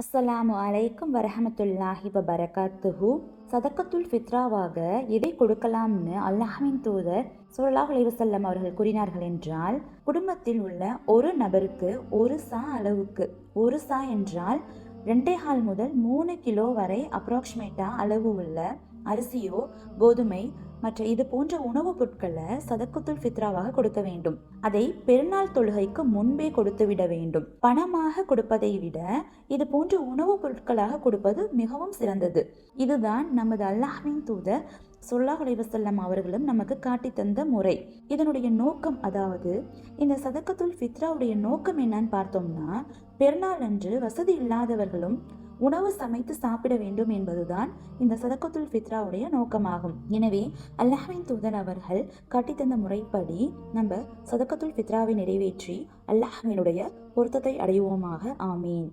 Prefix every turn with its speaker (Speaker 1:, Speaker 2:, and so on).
Speaker 1: அஸ்ஸலாமு அலைக்கும் வரஹமத்துல்லாஹி வபரகாத்துஹு. சதக்கத்துல் ஃபித்ராவாக எதை கொடுக்கலாம்னு அல்லாஹின் தூதர் ஸல்லல்லாஹு அலைஹி அவர்கள் கூறினார்கள் என்றால் குடும்பத்தில் உள்ள ஒரு நபருக்கு ஒரு சா அளவுக்கு ஒரு சா என்றால் ரெண்டே கால் முதல் மூணு கிலோ வரை அப்ராக்சிமேட்டாக அளவு உள்ள அரிசியோ கோதுமை மற்ற இது போன்ற உணவுப் பொருட்களை சதக்குத்துல் ஃபித்ராவாக கொடுக்க வேண்டும். அதை பெருநாள் தொழுகைக்கு முன்பே கொடுத்து விட வேண்டும். பணமாக கொடுப்பதை விட இது போன்ற உணவுப் பொருட்களாக கொடுப்பது மிகவும் சிறந்தது. இதுதான் நமது அல்லாஹ்வின் தூதர் சொல்லாஹ் அலைவசல்லம் அவர்களும் நமக்கு காட்டி தந்த முறை. இதனுடைய நோக்கம் அதாவது இந்த சதக்கத்துல் ஃபித்ராவுடைய நோக்கம் என்னன்னு பார்த்தோம்னா பெருநாள் அன்று வசதி இல்லாதவர்களும் உணவு சமைத்து சாப்பிட வேண்டும் என்பதுதான் இந்த சதக்கத்துல் ஃபித்ராவுடைய நோக்கமாகும். எனவே அல்லாஹின் தூதர் அவர்கள் கட்டித்தந்த முறைப்படி நம்ம சதக்கத்துல் ஃபித்ராவை நிறைவேற்றி அல்லாஹினுடைய பொருத்தத்தை அடைவோமாக. ஆமீன்.